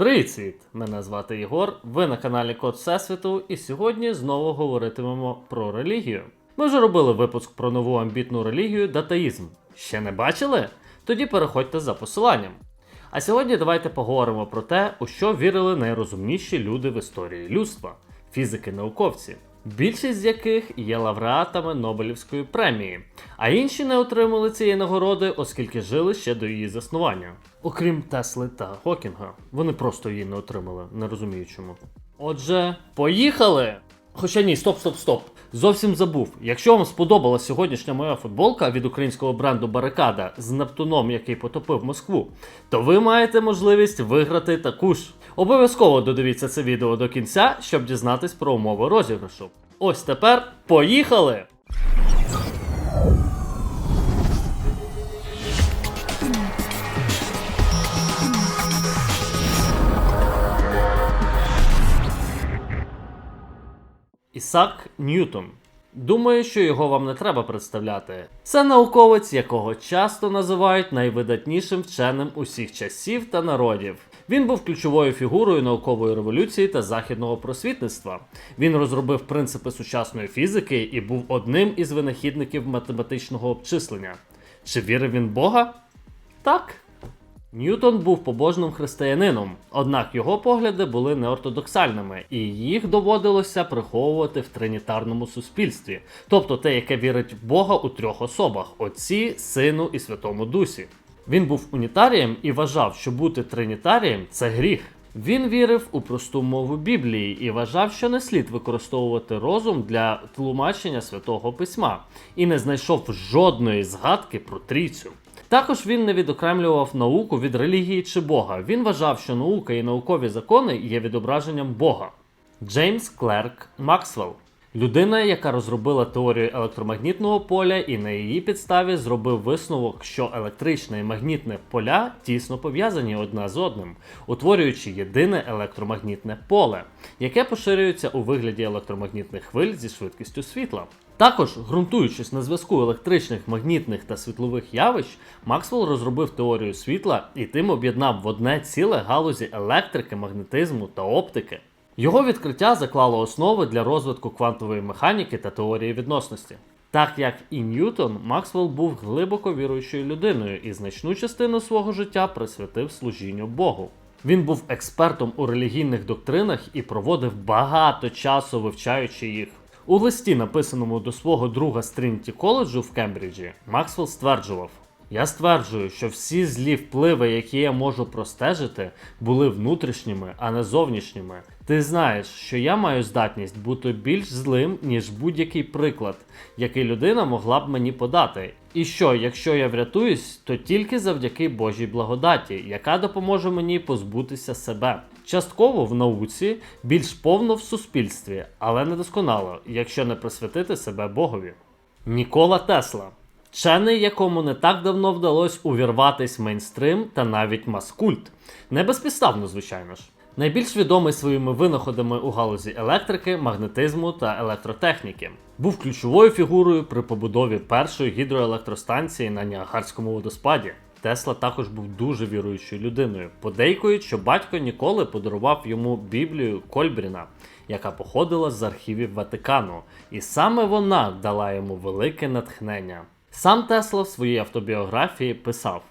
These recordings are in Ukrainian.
Привіт! Мене звати Єгор. Ви на каналі Код Всесвіту, і сьогодні знову говоритимемо про релігію. Ми вже робили випуск про нову амбітну релігію датаїзм. Ще не бачили? Тоді переходьте за посиланням. А сьогодні давайте поговоримо про те, у що вірили найрозумніші люди в історії людства фізики-науковці, більшість з яких є лауреатами Нобелівської премії, а інші не отримали цієї нагороди, оскільки жили ще до її заснування. Окрім Тесли та Хокінга, вони просто її не отримали, не розумію чому. Отже, поїхали! Хоча ні, стоп, стоп, стоп. Зовсім забув. Якщо вам сподобалася сьогоднішня моя футболка від українського бренду Барикада з Нептуном, який потопив Москву, то ви маєте можливість виграти таку ж. Обов'язково додивіться це відео до кінця, щоб дізнатись про умови розіграшу. Ось тепер поїхали! Ісак Ньютон. Думаю, що його вам не треба представляти. Це науковець, якого часто називають найвидатнішим вченим усіх часів та народів. Він був ключовою фігурою наукової революції та західного просвітництва. Він розробив принципи сучасної фізики і був одним із винахідників математичного обчислення. Чи вірив він Бога? Так. Ньютон був побожним християнином, однак його погляди були неортодоксальними, і їх доводилося приховувати в тринітарному суспільстві, тобто те, яке вірить в Бога у трьох особах Отці, Сину і Святому Дусі. Він був унітарієм і вважав, що бути тринітарієм це гріх. Він вірив у просту мову Біблії і вважав, що не слід використовувати розум для тлумачення святого письма, і не знайшов жодної згадки про трійцю. Також він не відокремлював науку від релігії чи Бога. Він вважав, що наука і наукові закони є відображенням Бога. Джеймс Клерк Максвелл людина, яка розробила теорію електромагнітного поля і на її підставі зробив висновок, що електричне і магнітне поля тісно пов'язані одне з одним, утворюючи єдине електромагнітне поле, яке поширюється у вигляді електромагнітних хвиль зі швидкістю світла. Також, ґрунтуючись на зв'язку електричних, магнітних та світлових явищ, Максвелл розробив теорію світла і тим об'єднав в одне ціле галузі електрики, магнетизму та оптики. Його відкриття заклало основи для розвитку квантової механіки та теорії відносності. Так як і Ньютон, Максвелл був глибоко віруючою людиною і значну частину свого життя присвятив служінню Богу. Він був експертом у релігійних доктринах і проводив багато часу вивчаючи їх. У листі, написаному до свого друга з коледжу в Кембриджі, Максвелл стверджував: Я стверджую, що всі злі впливи, які я можу простежити, були внутрішніми, а не зовнішніми. Ти знаєш, що я маю здатність бути більш злим, ніж будь-який приклад, який людина могла б мені подати. І що, якщо я врятуюсь, то тільки завдяки Божій благодаті, яка допоможе мені позбутися себе. Частково в науці, більш повно в суспільстві, але недосконало, якщо не присвятити себе Богові. Нікола Тесла. Вчений, якому не так давно вдалося увірватись в мейнстрим та навіть маскульт. Не безпідставно, звичайно ж. Найбільш відомий своїми винаходами у галузі електрики, магнетизму та електротехніки. Був ключовою фігурою при побудові першої гідроелектростанції на Ніагарському водоспаді. Тесла також був дуже віруючою людиною. Подейкують, що батько ніколи подарував йому Біблію Кольбріна, яка походила з архівів Ватикану, і саме вона дала йому велике натхнення. Сам Тесла в своїй автобіографії писав: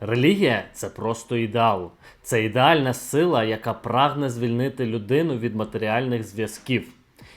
Релігія це просто ідеал, це ідеальна сила, яка прагне звільнити людину від матеріальних зв'язків.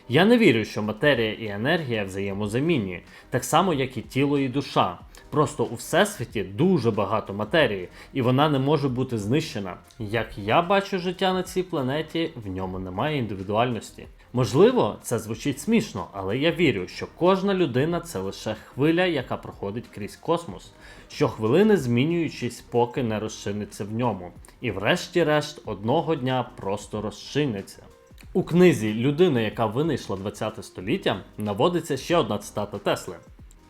Я не вірю, що матерія і енергія взаємозамінні, так само як і тіло і душа. Просто у всесвіті дуже багато матерії, і вона не може бути знищена. Як я бачу життя на цій планеті, в ньому немає індивідуальності. Можливо, це звучить смішно, але я вірю, що кожна людина це лише хвиля, яка проходить крізь космос, щохвилини змінюючись, поки не розчиниться в ньому, і врешті-решт одного дня просто розчиниться. У книзі Людина, яка винайшла 20 століття, наводиться ще одна цитата Тесли.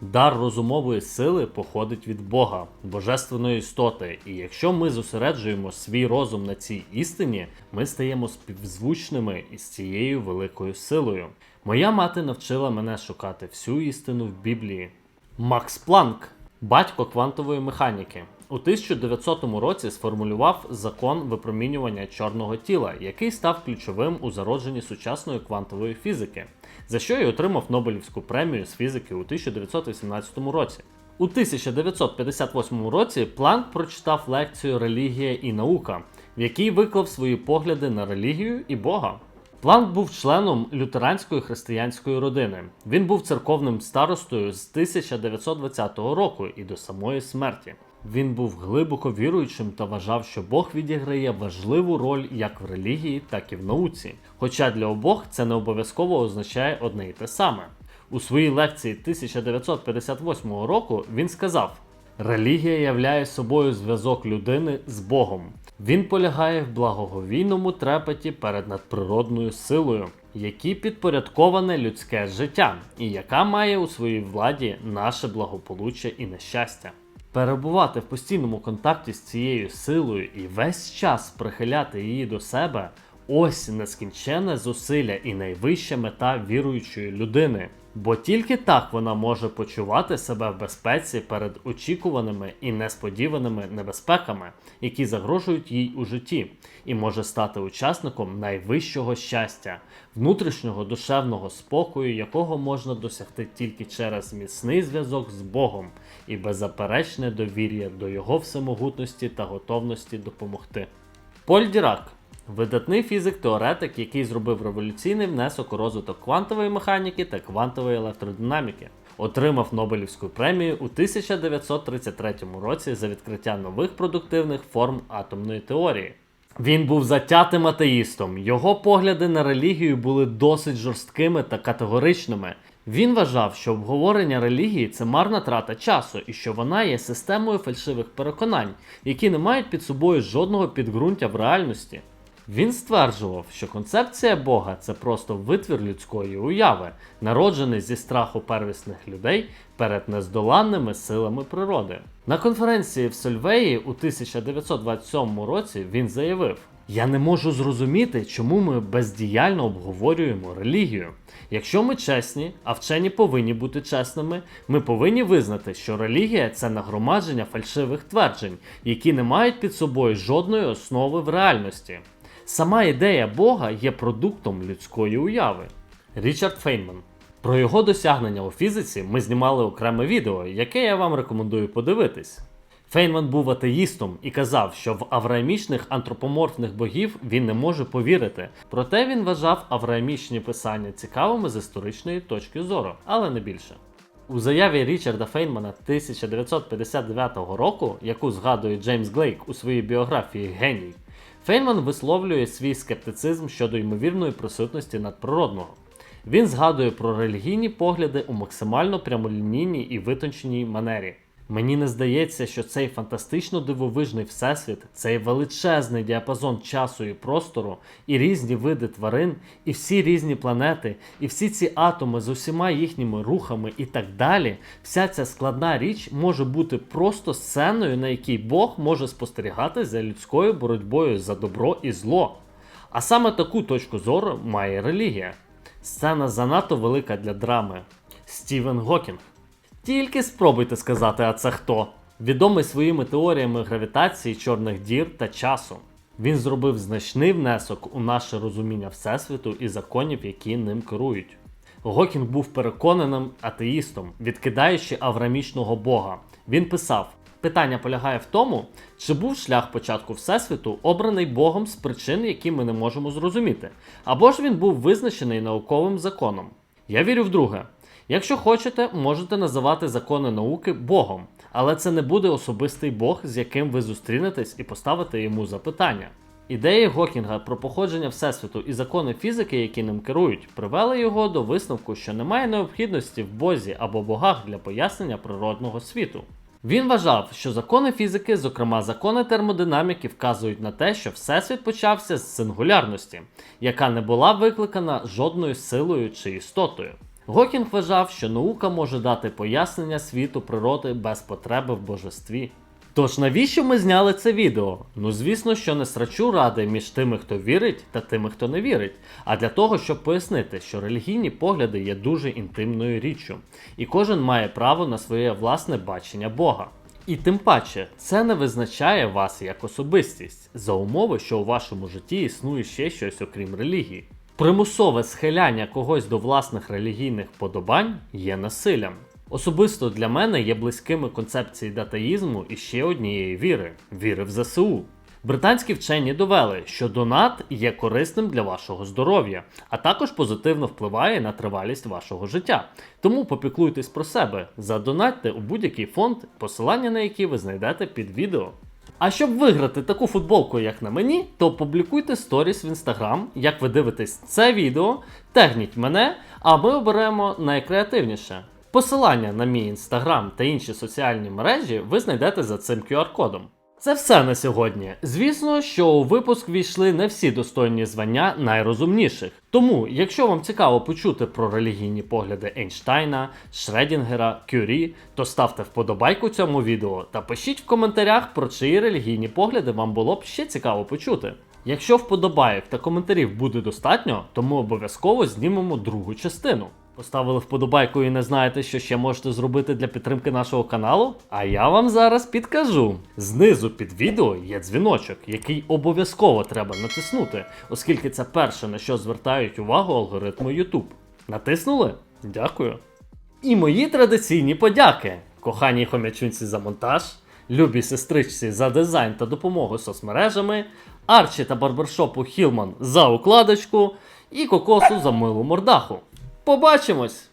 Дар розумової сили походить від Бога, божественної істоти, і якщо ми зосереджуємо свій розум на цій істині, ми стаємо співзвучними із цією великою силою. Моя мати навчила мене шукати всю істину в Біблії. Макс Планк, батько квантової механіки. у 1900 році сформулював закон випромінювання чорного тіла, який став ключовим у зародженні сучасної квантової фізики, за що й отримав Нобелівську премію з фізики у 1918 році. У 1958 році Планк прочитав лекцію Релігія і наука, в якій виклав свої погляди на релігію і Бога. Планк був членом лютеранської християнської родини. Він був церковним старостою з 1920 року і до самої смерті. Він був глибоко віруючим та вважав, що Бог відіграє важливу роль як в релігії, так і в науці. Хоча для обох це не обов'язково означає одне й те саме. У своїй лекції 1958 року він сказав: Релігія являє собою зв'язок людини з Богом. Він полягає в благоговійному трепеті перед надприродною силою, якій підпорядковане людське життя, і яка має у своїй владі наше благополуччя і нещастя. Перебувати в постійному контакті з цією силою і весь час прихиляти її до себе ось нескінченне зусилля і найвища мета віруючої людини. Бо тільки так вона може почувати себе в безпеці перед очікуваними і несподіваними небезпеками, які загрожують їй у житті, і може стати учасником найвищого щастя, внутрішнього душевного спокою, якого можна досягти тільки через міцний зв'язок з Богом і беззаперечне довір'я до Його всемогутності та готовності допомогти. Поль Дірак Видатний фізик-теоретик, який зробив революційний внесок у розвиток квантової механіки та квантової електродинаміки, отримав Нобелівську премію у 1933 році за відкриття нових продуктивних форм атомної теорії. Він був затятим атеїстом. Його погляди на релігію були досить жорсткими та категоричними. Він вважав, що обговорення релігії це марна трата часу і що вона є системою фальшивих переконань, які не мають під собою жодного підґрунтя в реальності. Він стверджував, що концепція Бога це просто витвір людської уяви, народжений зі страху первісних людей перед нездоланними силами природи. На конференції в Сольвеї у 1927 році він заявив: Я не можу зрозуміти, чому ми бездіяльно обговорюємо релігію. Якщо ми чесні, а вчені повинні бути чесними, ми повинні визнати, що релігія це нагромадження фальшивих тверджень, які не мають під собою жодної основи в реальності. Сама ідея Бога є продуктом людської уяви. Річард Фейнман. Про його досягнення у фізиці ми знімали окреме відео, яке я вам рекомендую подивитись. Фейнман був атеїстом і казав, що в авраамічних антропоморфних богів він не може повірити. Проте він вважав авраамічні писання цікавими з історичної точки зору, але не більше. У заяві Річарда Фейнмана 1959 року, яку згадує Джеймс Глейк у своїй біографії Геній, Фейнман висловлює свій скептицизм щодо ймовірної присутності надприродного. Він згадує про релігійні погляди у максимально прямолінійній і витонченій манері. Мені не здається, що цей фантастично дивовижний всесвіт, цей величезний діапазон часу і простору, і різні види тварин, і всі різні планети, і всі ці атоми з усіма їхніми рухами і так далі, вся ця складна річ може бути просто сценою, на якій Бог може спостерігати за людською боротьбою за добро і зло. А саме таку точку зору має релігія. Сцена занадто велика для драми. Стівен Гокінг. Тільки спробуйте сказати, а це хто? Відомий своїми теоріями гравітації, чорних дір та часу. Він зробив значний внесок у наше розуміння Всесвіту і законів, які ним керують. Гокінг був переконаним атеїстом, відкидаючи аврамічного Бога. Він писав: питання полягає в тому, чи був шлях початку Всесвіту обраний Богом з причин, які ми не можемо зрозуміти, або ж він був визначений науковим законом. Я вірю в друге. Якщо хочете, можете називати закони науки Богом, але це не буде особистий Бог, з яким ви зустрінетесь і поставите йому запитання. Ідеї Гокінга про походження Всесвіту і закони фізики, які ним керують, привели його до висновку, що немає необхідності в Бозі або богах для пояснення природного світу. Він вважав, що закони фізики, зокрема закони термодинаміки, вказують на те, що Всесвіт почався з сингулярності, яка не була викликана жодною силою чи істотою. Гокінг вважав, що наука може дати пояснення світу природи без потреби в божестві. Тож навіщо ми зняли це відео? Ну звісно, що не срачу ради між тими, хто вірить, та тими, хто не вірить, а для того, щоб пояснити, що релігійні погляди є дуже інтимною річчю, і кожен має право на своє власне бачення Бога. І тим паче, це не визначає вас як особистість за умови, що у вашому житті існує ще щось окрім релігії. Примусове схиляння когось до власних релігійних подобань є насиллям. Особисто для мене є близькими концепції датаїзму і ще однієї віри віри в ЗСУ. Британські вчені довели, що донат є корисним для вашого здоров'я, а також позитивно впливає на тривалість вашого життя. Тому попіклуйтесь про себе, задонатьте у будь-який фонд, посилання на який ви знайдете під відео. А щоб виграти таку футболку, як на мені, то публікуйте сторіс в інстаграм, як ви дивитесь це відео, тегніть мене, а ми оберемо найкреативніше. Посилання на мій інстаграм та інші соціальні мережі ви знайдете за цим QR-кодом. Це все на сьогодні. Звісно, що у випуск війшли не всі достойні звання найрозумніших. Тому, якщо вам цікаво почути про релігійні погляди Ейнштайна, Шредінгера, Кюрі, то ставте вподобайку цьому відео та пишіть в коментарях, про чиї релігійні погляди вам було б ще цікаво почути. Якщо вподобайок та коментарів буде достатньо, то ми обов'язково знімемо другу частину. Поставили вподобайку і не знаєте, що ще можете зробити для підтримки нашого каналу? А я вам зараз підкажу. Знизу під відео є дзвіночок, який обов'язково треба натиснути, оскільки це перше, на що звертають увагу алгоритми YouTube. Натиснули? Дякую. І мої традиційні подяки коханій хомячунці за монтаж, любій сестричці за дизайн та допомогу соцмережами, Арчі та барбершопу Хілман за укладочку і кокосу за милу мордаху. Побачимось!